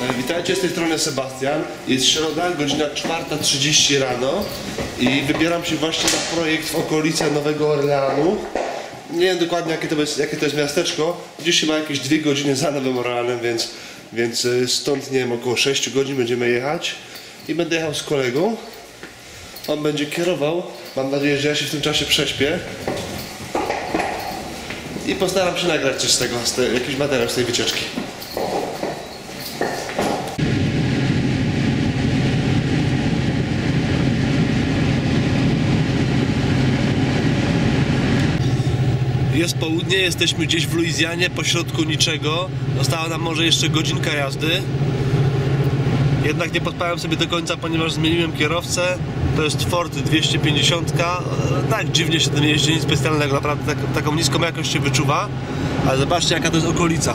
E, Witajcie z tej strony Sebastian. Jest środa, godzina 4.30 rano i wybieram się właśnie na projekt w okolice Nowego Orleanu. Nie wiem dokładnie jakie to jest, jakie to jest miasteczko. Gdzieś chyba jakieś dwie godziny za Nowym Orleanem, więc, więc e, stąd nie wiem, około 6 godzin będziemy jechać. I będę jechał z kolegą. On będzie kierował. Mam nadzieję, że ja się w tym czasie prześpię. I postaram się nagrać coś z tego, z te, jakiś materiał z tej wycieczki. Jest południe, jesteśmy gdzieś w Luizjanie, pośrodku niczego. Została nam może jeszcze godzinka jazdy. Jednak nie podpałem sobie do końca, ponieważ zmieniłem kierowcę. To jest Ford 250. E, Tak dziwnie się tym jeździ, nic specjalnego. Naprawdę tak, taką niską jakość się wyczuwa. Ale zobaczcie jaka to jest okolica.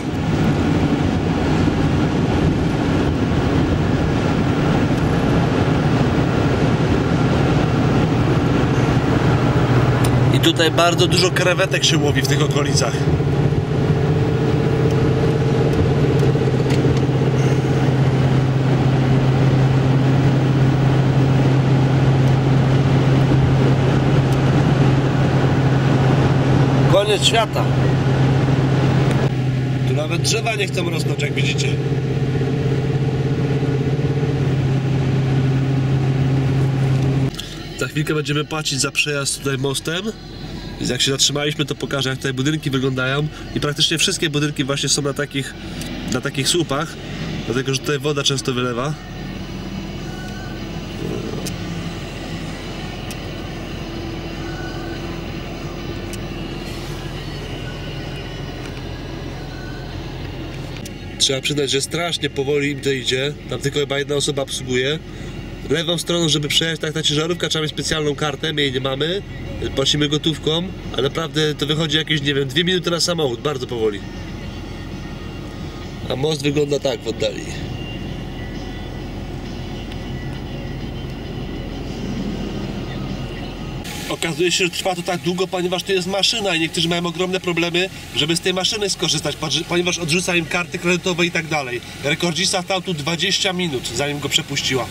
I tutaj bardzo dużo krewetek się łowi w tych okolicach. Świata. Tu nawet drzewa nie chcą rosnąć, jak widzicie. Za chwilkę będziemy płacić za przejazd tutaj mostem. Jak się zatrzymaliśmy, to pokażę, jak tutaj budynki wyglądają. I praktycznie wszystkie budynki właśnie są na takich, na takich słupach, dlatego że tutaj woda często wylewa. Trzeba przyznać, że strasznie powoli im to idzie. Tam tylko chyba jedna osoba obsługuje. Lewą stroną, żeby przejechać tak ta ciężarówka, trzeba mieć specjalną kartę, my jej nie mamy. Płacimy gotówką, a naprawdę to wychodzi jakieś, nie wiem, dwie minuty na samochód, bardzo powoli. A most wygląda tak w oddali. Okazuje się, że trwa to tak długo, ponieważ to jest maszyna i niektórzy mają ogromne problemy, żeby z tej maszyny skorzystać, ponieważ odrzuca im karty kredytowe i tak dalej. Rekordzista stał tu 20 minut, zanim go przepuściła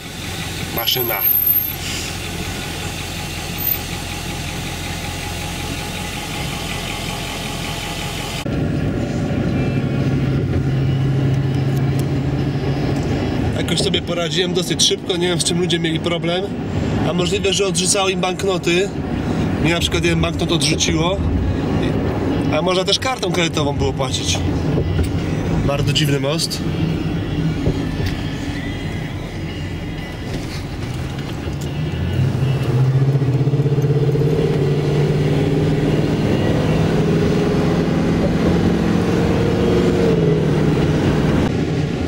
maszyna. Jakoś sobie poradziłem dosyć szybko, nie wiem z czym ludzie mieli problem. A możliwe, że odrzucało im banknoty. Mnie na przykład jeden banknot odrzuciło. A można też kartą kredytową było płacić. Bardzo dziwny most.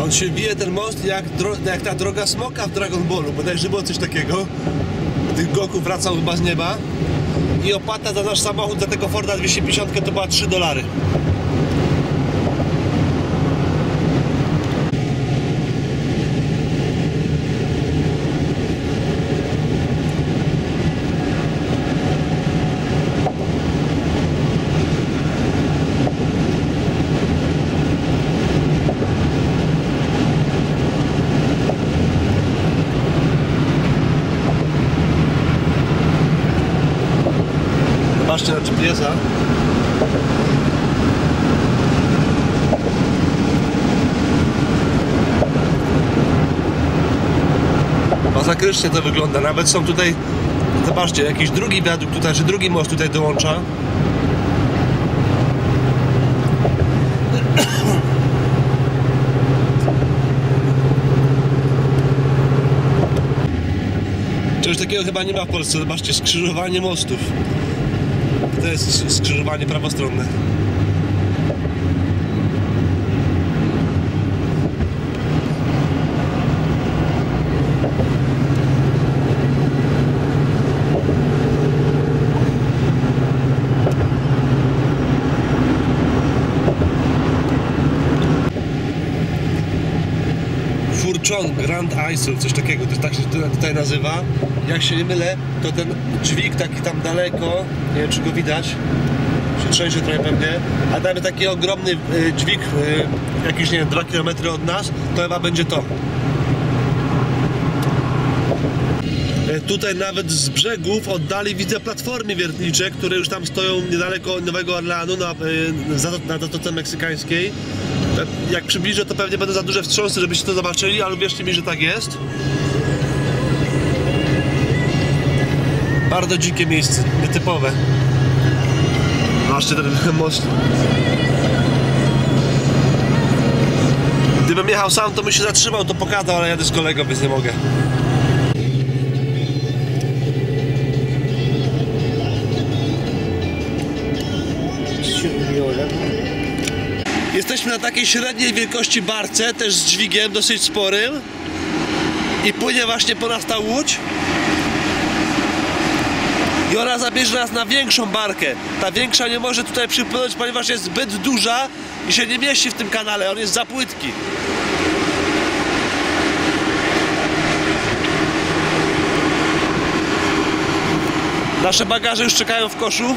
On się bije ten most jak, jak ta droga smoka w Dragon Ballu, bodajże było coś takiego. Goku wracał chyba z nieba. I opłata za nasz samochód, za tego Forda 250 to była 3 dolary. Zobaczcie na GPS-a. Masakrycznie to wygląda. Nawet są tutaj, zobaczcie, jakiś drugi wiadukt tutaj, czy drugi most tutaj dołącza. Czegoś takiego chyba nie ma w Polsce. Zobaczcie, skrzyżowanie mostów. To jest skrzyżowanie prawostronne. Furchon Grand Isle, coś takiego, to tak się tutaj nazywa. Jak się nie mylę, to ten dźwig taki tam daleko, nie wiem czy go widać, się trzęsie trochę pewnie, a tam taki ogromny y, dźwig, y, jakiś nie wiem, 2 km od nas, to chyba będzie to. Y, Tutaj nawet z brzegów oddali widzę platformy wiertnicze, które już tam stoją niedaleko Nowego Orleanu na, y, na Zatoce Meksykańskiej. Jak przybliżę, to pewnie będą za duże wstrząsy, żebyście to zobaczyli, ale wierzcie mi, że tak jest. Bardzo dzikie miejsce, nietypowe. Zwłaszcza ten most. Gdybym jechał sam, to bym się zatrzymał, to pokazał, ale jadę z kolegą, więc nie mogę. Jesteśmy na takiej średniej wielkości barce, też z dźwigiem dosyć sporym. I płynie właśnie po nas ta łódź. I ona zabierze nas na większą barkę. Ta większa nie może tutaj przypłynąć, ponieważ jest zbyt duża i się nie mieści w tym kanale. On jest za płytki. Nasze bagaże już czekają w koszu.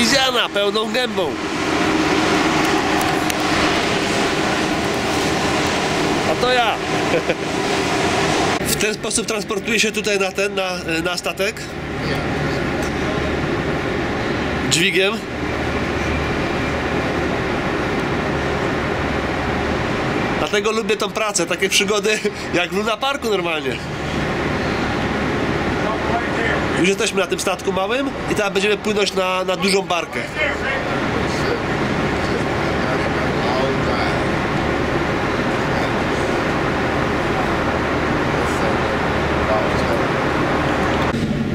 Luizjana pełną gębą. A to ja. W ten sposób transportuję się tutaj na ten, na, na statek. Dźwigiem. Dlatego lubię tą pracę, takie przygody jak w Luna Parku normalnie. Już jesteśmy na tym statku małym i teraz będziemy płynąć na, na dużą barkę.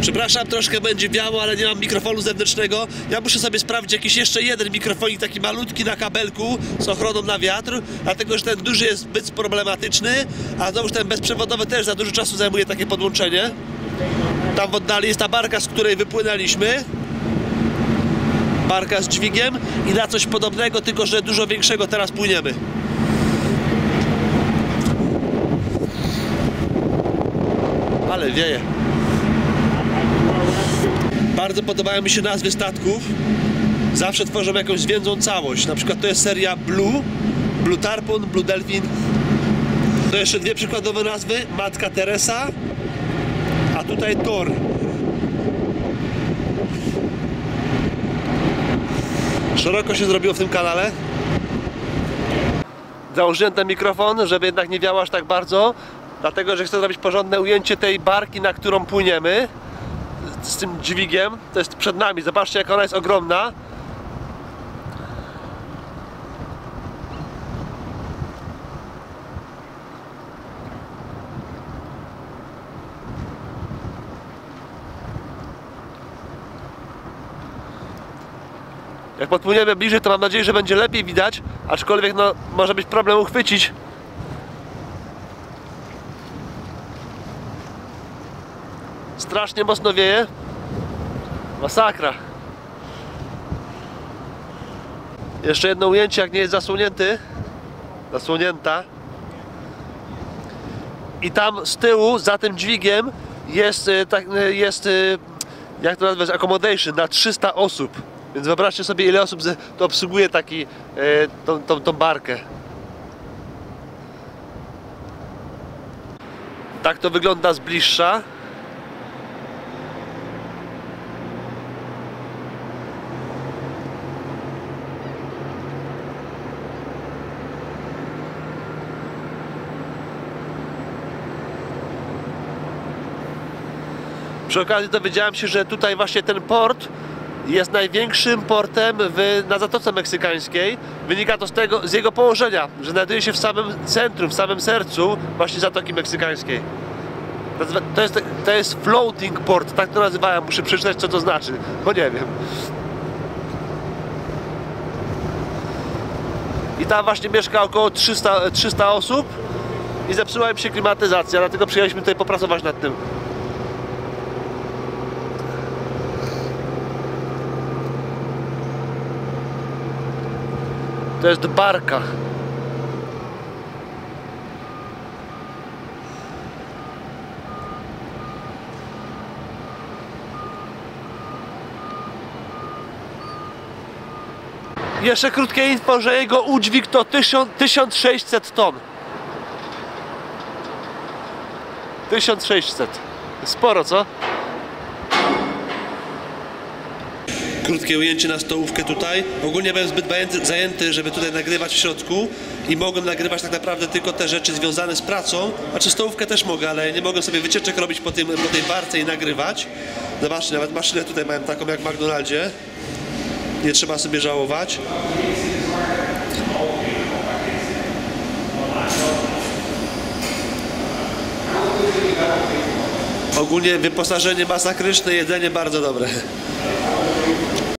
Przepraszam, troszkę będzie biało, ale nie mam mikrofonu zewnętrznego. Ja muszę sobie sprawdzić jakiś jeszcze jeden mikrofonik, taki malutki na kabelku z ochroną na wiatr, dlatego że ten duży jest zbyt problematyczny, a znowuż ten bezprzewodowy też za dużo czasu zajmuje takie podłączenie. Tam w oddali jest ta barka, z której wypłynęliśmy. Barka z dźwigiem i na coś podobnego, tylko że dużo większego teraz płyniemy. Ale wieje. Bardzo podobają mi się nazwy statków. Zawsze tworzą jakąś zwięzłą całość. Na przykład to jest seria Blue, Blue Tarpon, Blue Delphin. To jeszcze dwie przykładowe nazwy. Matka Teresa, tutaj Thor. Szeroko się zrobiło w tym kanale. Założyłem ten mikrofon, żeby jednak nie wiało aż tak bardzo, dlatego że chcę zrobić porządne ujęcie tej barki, na którą płyniemy z tym dźwigiem. To jest przed nami. Zobaczcie, jak ona jest ogromna. Jak podpłyniemy bliżej, to mam nadzieję, że będzie lepiej widać, aczkolwiek no, może być problem uchwycić. Strasznie mocno wieje. Masakra. Jeszcze jedno ujęcie, jak nie jest zasłonięty. Zasłonięta. I tam z tyłu, za tym dźwigiem jest, y, tak, y, jest y, jak to nazwać, accommodation na 300 osób. Więc wyobraźcie sobie, ile osób to obsługuje taki, y, tą, tą, tą barkę. Tak to wygląda z bliższa. Przy okazji dowiedziałem się, że tutaj właśnie ten port jest największym portem w, na Zatoce Meksykańskiej. Wynika to z, tego, z jego położenia, że znajduje się w samym centrum, w samym sercu właśnie Zatoki Meksykańskiej. To jest, to jest floating port, tak to nazywają. Muszę przeczytać co to znaczy, bo nie wiem. I tam właśnie mieszka około 300, 300 osób i zepsuła im się klimatyzacja, dlatego przyjechaliśmy tutaj popracować nad tym. To jest barka. Jeszcze krótkie info, że jego udźwig to 1000, 1600 ton. 1600. Sporo, co? Krótkie ujęcie na stołówkę tutaj. Ogólnie byłem zbyt zajęty- żeby tutaj nagrywać w środku i mogłem nagrywać tak naprawdę tylko te rzeczy związane z pracą. Znaczy stołówkę też mogę, ale nie mogłem sobie wycieczek robić po, tym, po tej barce i nagrywać. Zobaczcie, nawet maszynę tutaj mają taką jak w McDonaldzie. Nie trzeba sobie żałować. Ogólnie wyposażenie masakryczne, jedzenie bardzo dobre.